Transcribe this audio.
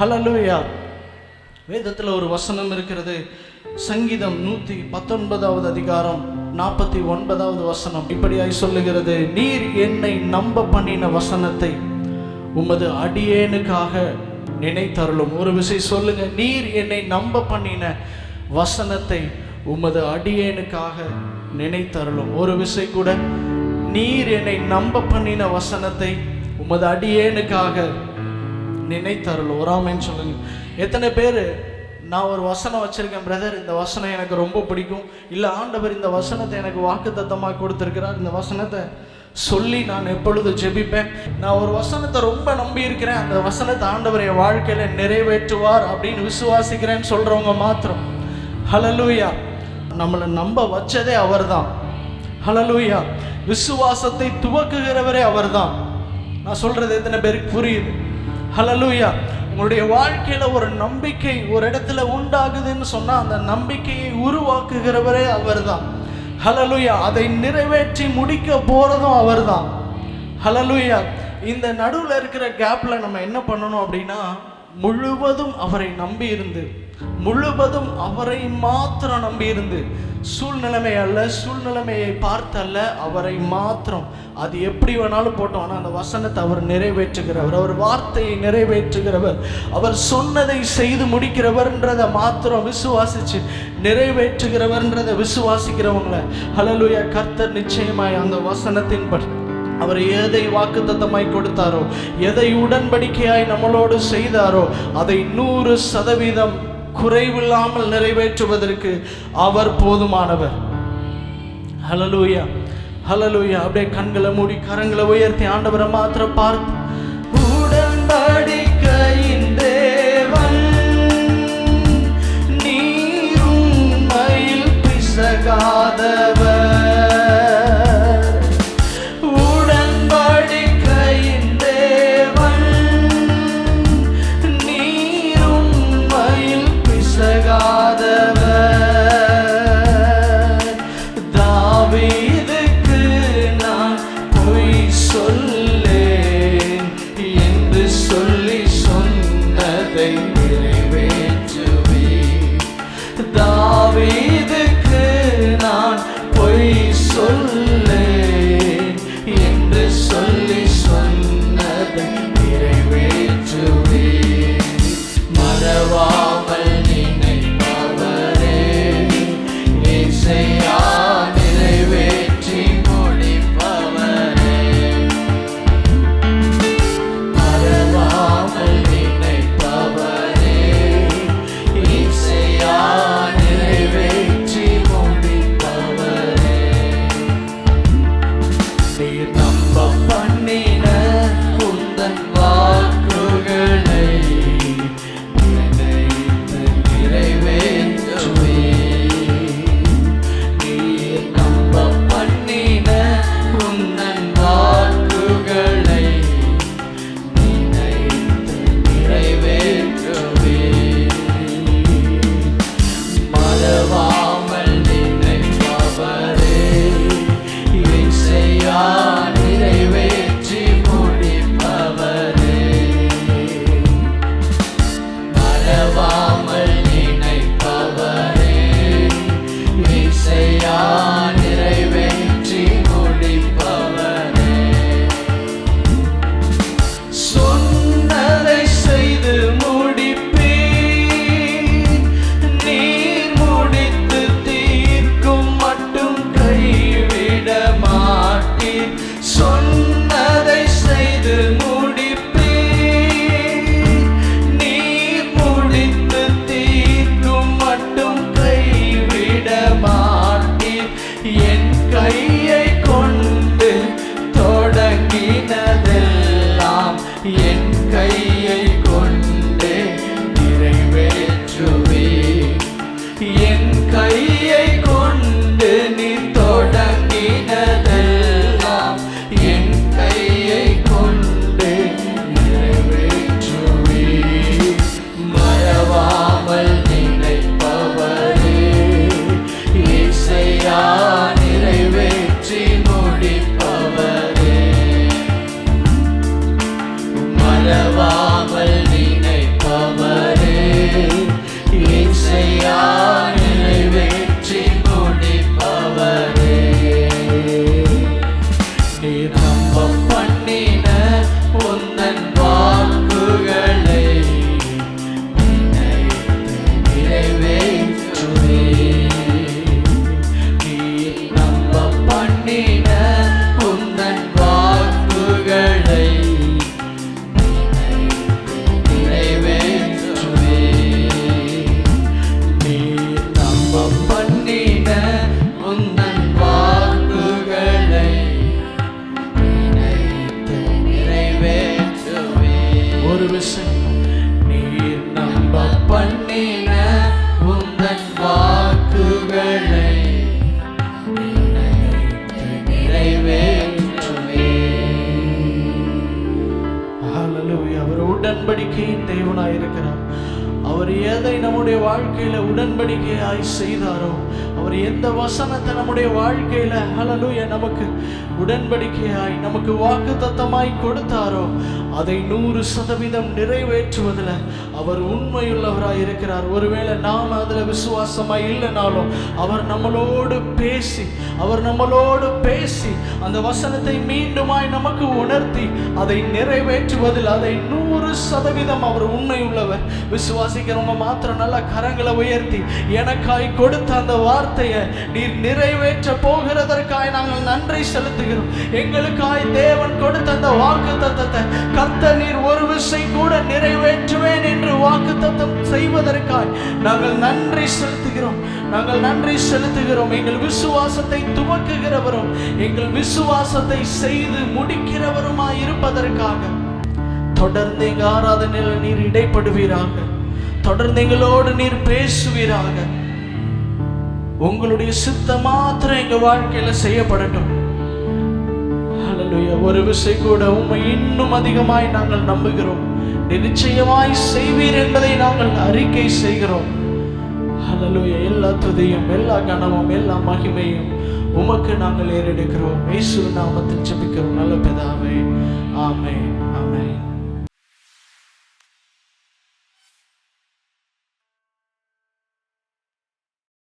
Hallelujah வேதத்தில் ஒரு வசனம் இருக்கிறது. சங்கீதம் நூற்றி பத்தொன்பதாவது அதிகாரம் நாற்பத்தி ஒன்பதாவது வசனம் இப்படியாய் சொல்லுகிறது. நீர் என்னை நம்ப பண்ணின வசனத்தை உமது அடியேனுக்காக நினைத்தருளும். ஒரு விஷயம் சொல்லுங்க. நீர் என்னை நம்ப பண்ணின வசனத்தை உமது அடியேனுக்காக நினைத்தருளும். ஒரு விஷயம் கூட நீர் என்னை நம்ப பண்ணின வசனத்தை உமது அடியேனுக்காக நினைத்தருள். ஒராமைன்னு சொல்லுங்க எத்தனை பேர் நான் ஒரு வசனம் வச்சுருக்கேன் பிரதர் இந்த வசனம் எனக்கு ரொம்ப பிடிக்கும். இல்லை ஆண்டவர் இந்த வசனத்தை எனக்கு வாக்குத்தத்தமாக கொடுத்துருக்கிறார். இந்த வசனத்தை சொல்லி நான் எப்பொழுது ஜெபிப்பேன்? நான் ஒரு வசனத்தை ரொம்ப நம்பி இருக்கிறேன் அந்த வசனத்தை ஆண்டவர் என் வாழ்க்கையில் நிறைவேற்றுவார் அப்படின்னு விசுவாசிக்கிறேன்னு சொல்கிறவங்க மாத்திரம். ஹலலூயா நம்மளை நம்ப வச்சதே அவர் தான் ஹலலூயா விசுவாசத்தை துவக்குகிறவரே அவர்தான். நான் சொல்கிறது எத்தனை பேருக்கு புரியுது? ஹலலூயா உங்களுடைய வாழ்க்கையில ஒரு நம்பிக்கை ஒரு இடத்துல உண்டாகுதுன்னு சொன்னா அந்த நம்பிக்கையை உருவாக்குகிறவரே அவர்தான். ஹலலுயா அதை நிறைவேற்றி முடிக்க போறதும் அவர்தான். ஹலலூயா இந்த நடுவில் இருக்கிற கேப்ல நம்ம என்ன பண்ணணும் அப்படின்னா முழுவதும் அவரை நம்பியிருந்து முழுவதும் அவரை மாத்திரம் நம்பி இருந்து சூழ்நிலைமை அல்ல சூழ்நிலைமையை பார்த்தல்ல அவரை மாத்திரம். அது எப்படி வேணாலும் போட்டோம். ஆனால் அந்த வசனத்தை அவர் நிறைவேற்றுகிறவர் அவர் வார்த்தையை நிறைவேற்றுகிறவர் அவர் சொன்னதை செய்து முடிக்கிறவர்ன்றதை மாத்திரம் விசுவாசிச்சு நிறைவேற்றுகிறவர்ன்றதை விசுவாசிக்கிறவங்கள. ஹலலுயா கர்த்தர் நிச்சயமாய் அந்த வசனத்தின்படி அவர் எதை வாக்குத்தத்தமாய் கொடுத்தாரோ எதை உடன்படிக்கையாய் நம்மளோடு செய்தாரோ அதை நூறு சதவீதம் குறைவில்லாமல் நிறைவேற்றுவதற்கு அவர் போதுமானவர். ஹலலூயா ஹலலூயா அப்படியே கண்களை மூடி கரங்களை உயர்த்தி ஆண்டவரை மாத்திர பார்த்து தாவீதுக்கு நான் பொய் சொல்லேன்? என்று சொல்லி சொன்னதை நிறைவேற்றுவேன். தாவீதுக்கு நான் பொய் சொல்லேன். என்று சொல்லி சொன்னதை நிறைவேற்றுவேன். மறவாமல் நினைப்பவரே இசையா நிறைவேற்றி say, oh. விசை நீர் நம்ப பண்ணின உந்தன் வாக்குகளை அவரோடு உடன்படிக்கையின் தேவனாயிருக்கிறார். அவர் எதை நம்முடைய வாழ்க்கையில உடன்படிக்கையாய் செய்தாரோ அவர் எந்த வசனத்தை நம்முடைய வாழ்க்கையில ஹலலுய நமக்கு உடன்படிக்கையாய் நமக்கு வாக்குத்தத்தமாய் கொடுத்தாரோ அதை நூறு சதவீதம் நிறைவேற்றுவதில் அவர் உண்மையுள்ளவராய் இருக்கிறார். ஒருவேளை நாம் அதில் விசுவாசமாய் இல்லைனாலும் அவர் நம்மளோடு பேசி அவர் நம்மளோடு பேசி அந்த வசனத்தை மீண்டுமாய் நமக்கு உணர்த்தி அதை நிறைவேற்றுவதில் அதை நூறு சதவீதம் அவர் உண்மையுள்ளவர் விசுவாசிக்கிறவங்க மாத்திரம் நல்ல கரங்களை உயர்த்தி எனக்காய் கொடுத்த அந்த வார்த்தையை நீர் நிறைவேற்ற போகிறதற்காய் நாங்கள் நன்றி செலுத்துகிறோம். எங்களுக்காய் தேவன் கொடுத்த அந்த வாக்கு தத்தத்தை கத்த நீர் ஒரு விசை கூட நிறைவேற்றுவேன் என்று வாக்கு தத்தம் செய்வதற்காய் நாங்கள் நன்றி செலுத்துகிறோம். நாங்கள் நன்றி செலுத்துகிறோம். எங்கள் விசுவாசத்தை துவக்குகிறவரும் எங்கள் விசுவாசத்தை செய்து முடிக்கிறவருமாய் இருப்பதற்காக. தொடர்ந்து எங்க ஆராதனையில் நீர் இடைப்படுவீராக. தொடர்ந்து எங்களோடு நீர் பேசுவீராக. உங்களுடைய சித்தம் மாத்திரம் எங்க வாழ்க்கையில செய்யப்படட்டும். ஒரு விசை கூட உம்மை இன்னும் அதிகமாய் நாங்கள் நம்புகிறோம். நிச்சயமாய் செய்வீர் என்பதை நாங்கள் அறிக்கை செய்கிறோம். ஹalleluya எல்லா துதியும் எல்லா கனமும் எல்லா மகிமையும் உமக்கு நாங்கள் ஏறெடுக்கிறோம். இயேசு நாமத்தில் ஜெபிக்கிறோம். நல்ல பிதாவே. ஆமென்.